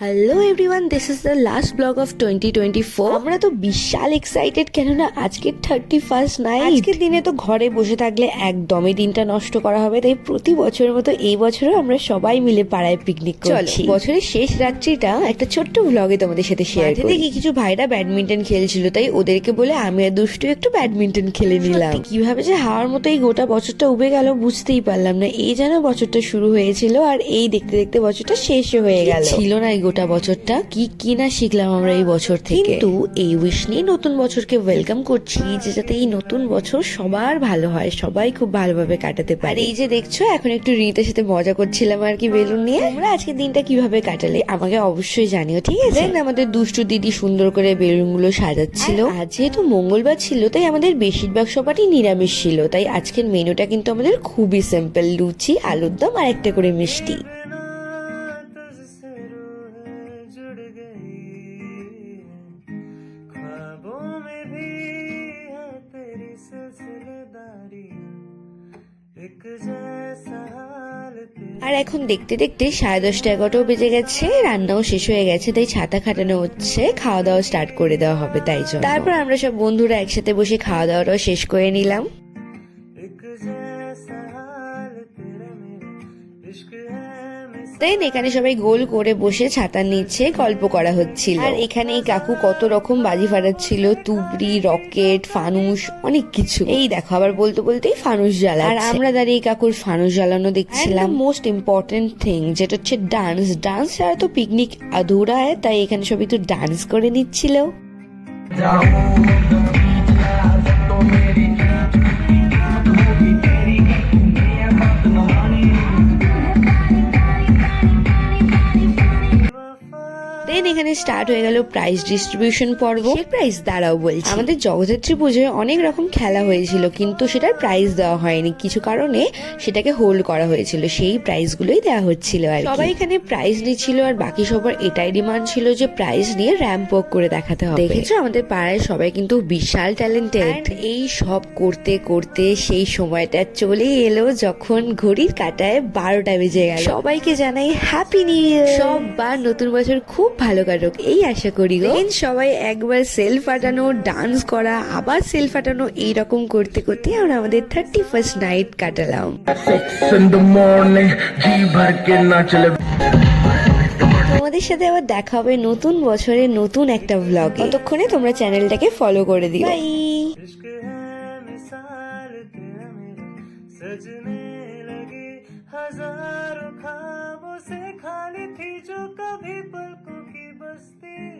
Hello everyone this is the last blog of twenty twenty four আমরা তো বিশাল excited কেননা আজকের থার্টি ফার্স্ট নাইট আজকের দিনে তো ঘরে বসে থাকলে একদমই দিনটা নষ্ট করা হবে তাই প্রতি বছরের মতো এই বছরও আমরা সবাই মিলে পাড়ায় পিকনিক করছি। বছরের শেষ রাত্রিটা একটা ছোট্ট ব্লগে তোমাদের সাথে শেয়ার করি। দেখি কিছু ভাইরা ব্যাডমিন্টন খেলছিল তাই ওদেরকে বলে আমি আর দুষ্টু একটু ব্যাডমিন্টন খেলে নিলাম। কীভাবে যে হাওয়ার মতো এই গোটা বছরটা উবে গেল বুঝতেই পারলাম না এই যেন বছরটা শুরু হয়েছিল আর এই দেখতে দেখতে বছরটা শেষও হয়ে গেল। ছিল না এই গোটা বছরটা কি কি না শিখলাম আমরা এই বছর থেকে। কিন্তু এই উইশ নিয়ে নতুন বছরকে ওয়েলকাম করছি যে যাতে এই নতুন বছর সবার ভালো হয় সবাই খুব ভালোভাবে কাটাতে পারে। এই যে দেখছ এখন একটু রিতের সাথে মজা করছিলাম আর কি বেলুন নিয়ে। তোমরা আজকে দিনটা কীভাবে কাটালে আমাকে অবশ্যই জানিও ঠিক আছে? আমাদের দুষ্টু দিদি সুন্দর করে বেলুনগুলো সাজাচ্ছিল আজ যেহেতু মঙ্গলবার ছিল তাই আমাদের বেশিরভাগ সবারই নিরামিষ ছিল। তাই আজকের মেনুটা কিন্তু আমাদের খুবই সিম্পল লুচি আলুর দম আর একটা করে মিষ্টি। আর এখন দেখতে দেখতে সাড়ে দশটা এগারোটাও বেজে গেছে, রান্নাও শেষ হয়ে গেছে, তাই ছাতা খাটানো হচ্ছে খাওয়া দাওয়া স্টার্ট করে দেওয়া হবে তাই জন্য। তারপর আমরা সব বন্ধুরা একসাথে বসে খাওয়া দাওয়াটাও শেষ করে নিলাম। তাই এখানে সবাই গোল করে বসে ছাতার নিচে গল্প করা হচ্ছিল। আর এখানে এই কাকু কত রকম বাজি ফাটাচ্ছিল তুবড়ি রকেট ফানুস অনেক কিছু। এই দেখো আবার বলতে বলতেই ফানুস জ্বালা আর আমরা দাঁড়িয়ে কাকুর ফানুস জ্বালানো দেখছিলাম। মোস্ট ইম্পর্টেন্ট থিং যেটা হচ্ছে ডান্স ডান্স ছাড়া তো পিকনিক আধুরা তাই এখানে সবই তো ডান্স করে নিচ্ছিল। দেন এখানে স্টার্ট হয়ে গেল প্রাইজ ডিস্ট্রিবিউশন পর্ব। সে প্রাইজ দাঁড়াও বলছি। আমাদের জগদ্ধাত্রী পুজোয় অনেক রকম খেলা হয়েছিল কিন্তু সেটার প্রাইজ দেওয়া হয়নি। কিছু কারণে সেটাকে হোল্ড করা হয়েছিল সেই প্রাইজ গুলোই দেওয়া হচ্ছিল আর সবাই এখানে প্রাইজ নিচ্ছিল আর বাকি সবার এটাই ডিমান্ড ছিল যে প্রাইজ নিয়ে র্যাম্প করে দেখাতে হবে। দেখেছ আমাদের পাড়ায় সবাই কিন্তু বিশাল ট্যালেন্টেড এই সব করতে করতে সেই সময়টা চলে এলো যখন ঘড়ির কাটায় বারোটা বেজে গেল। সবাইকে জানাই হ্যাপি নিউ ইয়ার সববার নতুন বছর খুব ভালো ভালো কাটুক এই আশা করি গো। সবাই একবার সেলফ ফাটানো ডান্স করা আবার সেলফ ফাটানো এইরকম করতে করতে আমরা আমাদের থার্টি ফার্স্ট নাইট কাটালাম তোমাদের সাথে আবার দেখা হবে নতুন বছরে নতুন একটা ব্লগে ততক্ষণে তোমরা চ্যানেলটাকে ফলো করে দিও। By first